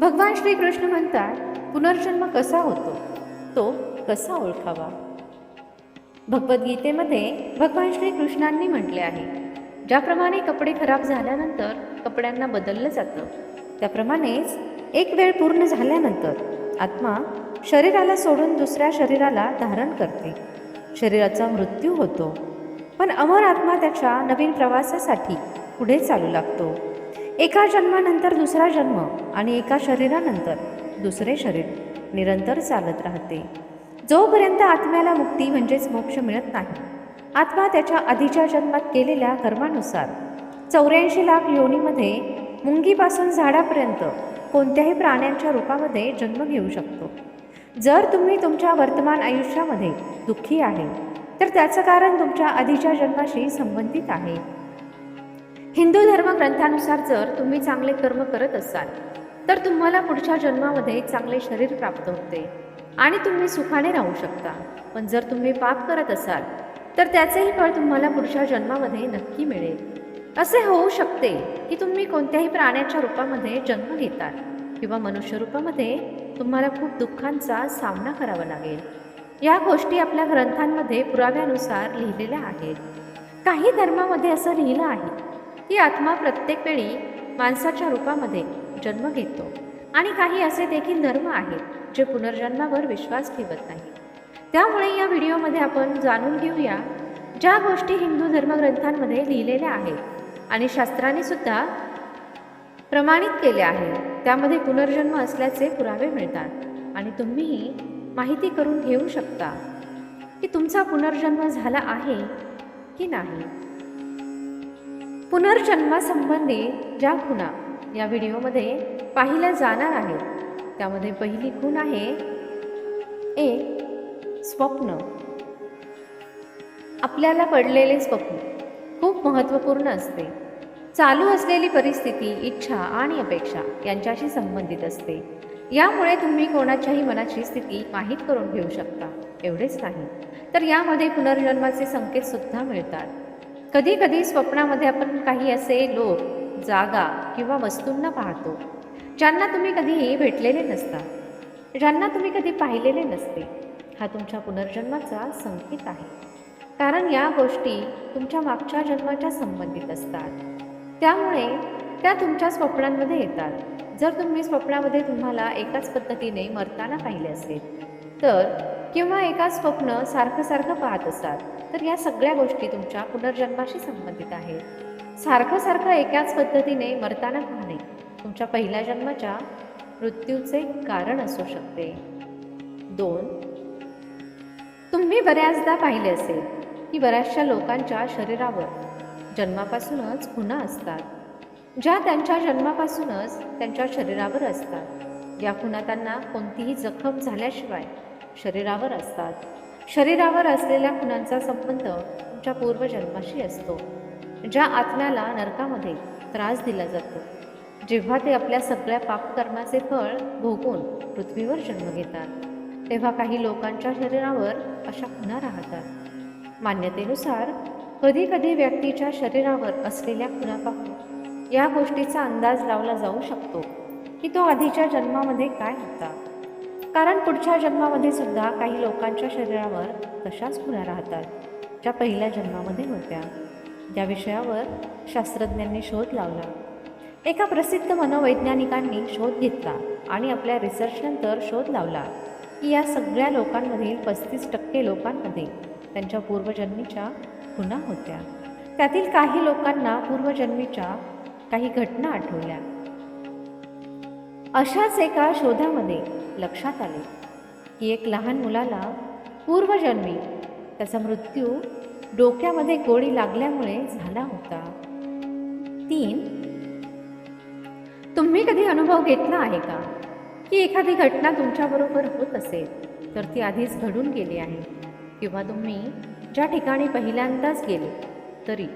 भगवान श्रीकृष्ण म्हणतात पुनर्जन्म कसा होतो? तो कसा ओळखावा? भगवद्गीतेमध्ये भगवान श्रीकृष्णांनी म्हटले आहे ज्याप्रमाणे कपडे खराब झाल्यानंतर कपड्यांना बदललं जातं त्याप्रमाणेच एक वेळ पूर्ण झाल्यानंतर आत्मा शरीराला सोडून दुसऱ्या शरीराला धारण करते. शरीराचा मृत्यू होतो पण अमर आत्मा त्याच्या नवीन प्रवासासाठी पुढे चालू लागतो. एका जन्मानंतर दुसरा जन्म आणि एका शरीरानंतर दुसरे शरीर निरंतर चालत राहते. जोपर्यंत आत्म्याला मुक्ती म्हणजेच मोक्ष मिळत नाही आत्मा त्याच्या आधीच्या जन्मात केलेल्या कर्मानुसार चौऱ्याऐंशी लाख योनीमध्ये मुंगीपासून झाडापर्यंत कोणत्याही प्राण्यांच्या रूपामध्ये जन्म घेऊ शकतो. जर तुम्ही तुमच्या वर्तमान आयुष्यामध्ये दुःखी आहे तर त्याचं कारण तुमच्या आधीच्या जन्माशी संबंधित आहे. हिंदू धर्म ग्रंथानुसार जर तुम्ही चांगले कर्म करत असाल तर तुम्हाला पुढच्या जन्मामध्ये चांगले शरीर प्राप्त होते आणि तुम्ही सुखाने राहू शकता. पण जर तुम्ही पाप करत असाल तर त्याचेही फळ तुम्हाला पुढच्या जन्मामध्ये नक्की मिळेल. असे होऊ शकते की तुम्ही कोणत्याही प्राण्याच्या रूपामध्ये जन्म घेतात किंवा मनुष्य रूपामध्ये तुम्हाला खूप दुःखांचा सामना करावा लागेल. या गोष्टी आपल्या ग्रंथांमध्ये पुराव्यानुसार लिहिलेल्या आहेत. काही धर्मामध्ये असं लिहिलं आहे ही आत्मा प्रत्येक वेळी माणसाच्या रूपामध्ये जन्म घेतो. आणि काही असे देखील धर्म आहेत जे पुनर्जन्मावर विश्वास ठेवत नाही त्यामुळे या व्हिडिओमध्ये आपण जाणून घेऊया ज्या गोष्टी हिंदू धर्मग्रंथांमध्ये लिहिलेल्या आहेत आणि शास्त्राने सुद्धा प्रमाणित केल्या आहेत. त्यामध्ये पुनर्जन्म असल्याचे पुरावे मिळतात आणि तुम्हीही माहिती करून घेऊ शकता की तुमचा पुनर्जन्म झाला आहे की नाही. पुनर्जन्मासंबंधी ज्या खुणा या व्हिडिओमध्ये पाहिल्या जाणार आहेत त्यामध्ये पहिली खूण आहे एक स्वप्न. आपल्याला पडलेले स्वप्न खूप महत्त्वपूर्ण असते. चालू असलेली परिस्थिती इच्छा आणि अपेक्षा यांच्याशी संबंधित असते. यामुळे तुम्ही कोणाच्याही मनाची स्थिती माहीत करून घेऊ शकता एवढेच नाही. तर यामध्ये पुनर्जन्माचे संकेतसुद्धा मिळतात. कधी कधी स्वप्नामध्ये आपण काही असे लोक जागा किंवा वस्तूंना पाहतो ज्यांना तुम्ही कधीही भेटलेले नसता ज्यांना तुम्ही कधी पाहिलेले नसते. हा तुमच्या पुनर्जन्माचा संकेत आहे. कारण या गोष्टी तुमच्या मागच्या जन्माच्या संबंधित असतात. त्यामुळे त्या तुमच्या स्वप्नांमध्ये येतात. जर तुम्ही स्वप्नामध्ये तुम्हाला एकाच पद्धतीने मरताना पाहिले असेल तर किंवा एकाच स्वप्न सारखं सारखं पाहत असाल तर या सगळ्या गोष्टी तुमच्या पुनर्जन्माशी संबंधित आहेत. सारखं सारखं एकाच पद्धतीने मरताना पाहणे तुमच्या पहिल्या जन्माच्या मृत्यूचे कारण असू शकते. दोन तुम्ही बऱ्याचदा पाहिले असेल की बऱ्याचशा लोकांच्या शरीरावर जन्मापासूनच खुणा असतात ज्या त्यांच्या जन्मापासूनच त्यांच्या शरीरावर असतात. या खुणा त्यांना कोणतीही जखम झाल्याशिवाय शरीरावर असतात. शरीरावर असलेल्या खुणांचा संबंध तुमच्या पूर्वजन्माशी असतो. ज्या आत्म्याला नरकामध्ये त्रास दिला जातो. जेव्हा ते आपल्या सगळ्या पापकर्माचे फळ भोगून पृथ्वीवर जन्म घेतात. तेव्हा काही लोकांच्या शरीरावर अशा खुणा राहतात. मान्यतेनुसार कधीकधी व्यक्तीच्या शरीरावर असलेल्या खुणा पाहून या गोष्टीचा अंदाज लावला जाऊ शकतो. की तो आधीच्या जन्मामध्ये काय होता? कारण पुढच्या जन्मामध्ये सुद्धा काही लोकांच्या शरीरावर तशाच खुणा राहतात ज्या पहिल्या जन्मामध्ये होत्या. या विषयावर शास्त्रज्ञांनी शोध लावला. एका प्रसिद्ध मनोवैज्ञानिकांनी शोध घेतला आणि आपल्या रिसर्चनंतर शोध लावला की या सगळ्या लोकांमधील पस्तीस टक्के लोकांमध्ये त्यांच्या पूर्वजन्मीच्या खुणा होत्या. त्यातील काही लोकांना पूर्वजन्मीच्या काही घटना आठवल्या. अशाच एका शोधामध्ये लक्षात आले की एक लहान मुलाला पूर्वजन्मी त्याचा मृत्यू डोक्यामध्ये गोळी लागल्यामुळे झाला होता. तीन तुम्ही कधी अनुभव घेतला आहे का की एखादी घटना तुमच्याबरोबर होत असेल तर ती आधीच घडून गेली आहे? किंवा तुम्ही ज्या ठिकाणी पहिल्यांदाच गेले तरी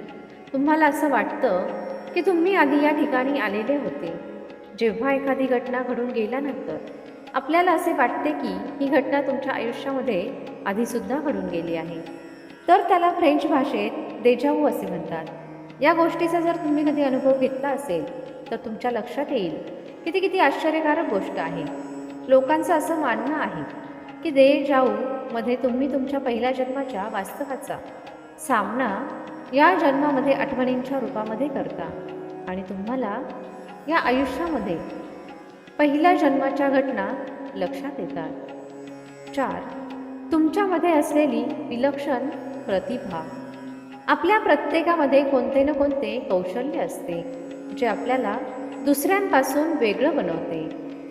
तुम्हाला असं वाटतं की तुम्ही आधी या ठिकाणी आलेले होते? जेव्हा एखादी घटना घडून गेल्यानंतर आपल्याला असे वाटते की ही घटना तुमच्या आयुष्यामध्ये आधीसुद्धा घडून गेली आहे. तर त्याला फ्रेंच भाषेत देजावू असे म्हणतात. या गोष्टीचा जर तुम्ही कधी अनुभव घेतला असेल तर तुमच्या लक्षात येईल किती किती आश्चर्यकारक गोष्ट आहे. लोकांचं असं मानणं आहे की दे तुम्ही तुमच्या पहिल्या जन्माच्या वास्तवाचा सामना या जन्मामध्ये आठवणींच्या रूपामध्ये करता आणि तुम्हाला या आयुष्यामध्ये पहिल्या जन्माच्या घटना लक्षात येतात. चार तुमच्यामध्ये असलेली विलक्षण प्रतिभा. आपल्या प्रत्येकामध्ये कोणते ना कोणते कौशल्य असते जे आपल्याला दुसऱ्यांपासून वेगळं बनवते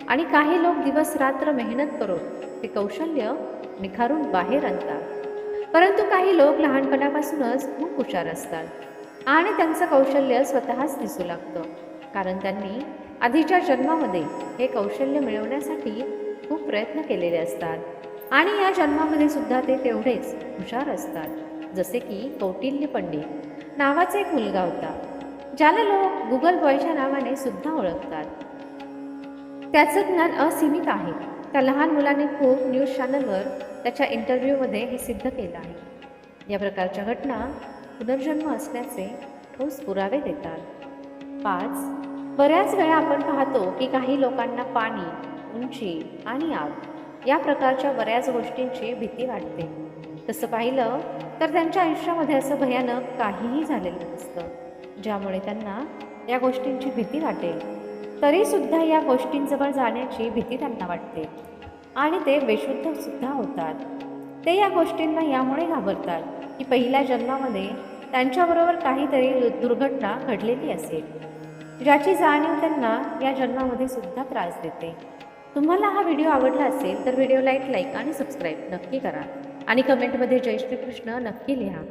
आणि काही लोक दिवस रात्र मेहनत करून ते कौशल्य निखारून बाहेर आणतात. परंतु काही लोक लहानपणापासूनच खूप हुशार असतात आणि त्यांचं कौशल्य स्वतःच दिसू लागतं. कारण त्यांनी आधीच्या जन्मामध्ये हे कौशल्य मिळवण्यासाठी खूप प्रयत्न केलेले असतात. आणि या जन्मामध्ये सुद्धा ते तेवढेच हुशार असतात. जसे की कौटिल्य पंडित नावाचा एक मुलगा होता ज्याला लोक गुगल बॉयच्या नावाने सुद्धा ओळखतात. त्याचं ज्ञान असीमित आहे. त्या लहान मुलाने खूप न्यूज चॅनलवर त्याच्या इंटरव्ह्यूमध्ये हे सिद्ध केलं आहे. या प्रकारच्या घटना पुनर्जन्म असल्याचे ठोस पुरावे देतात. पाच. बऱ्याच वेळा आपण पाहतो की काही लोकांना पाणी उंची आणि आग या प्रकारच्या बऱ्याच गोष्टींची भीती वाटते. तसं पाहिलं तर त्यांच्या आयुष्यामध्ये असं भयानक काहीही झालेलं नसतं ज्यामुळे त्यांना या गोष्टींची भीती वाटेल तरीसुद्धा या गोष्टींजवळ जाण्याची भीती त्यांना वाटते आणि ते बेशुद्धसुद्धा होतात. ते या गोष्टींना यामुळे घाबरतात की पहिल्या जन्मामध्ये त्यांच्याबरोबर काहीतरी दु- दुर्घटना घडलेली असेल. ज्याची जाणीव त्यांना या जन्मामध्ये सुद्धा त्रास देते. तुम्हाला हा व्हिडिओ आवडला असेल तर व्हिडिओला एक लाईक आणि सबस्क्राईब नक्की करा. आणि कमेंटमध्ये जय श्रीकृष्ण नक्की लिहा.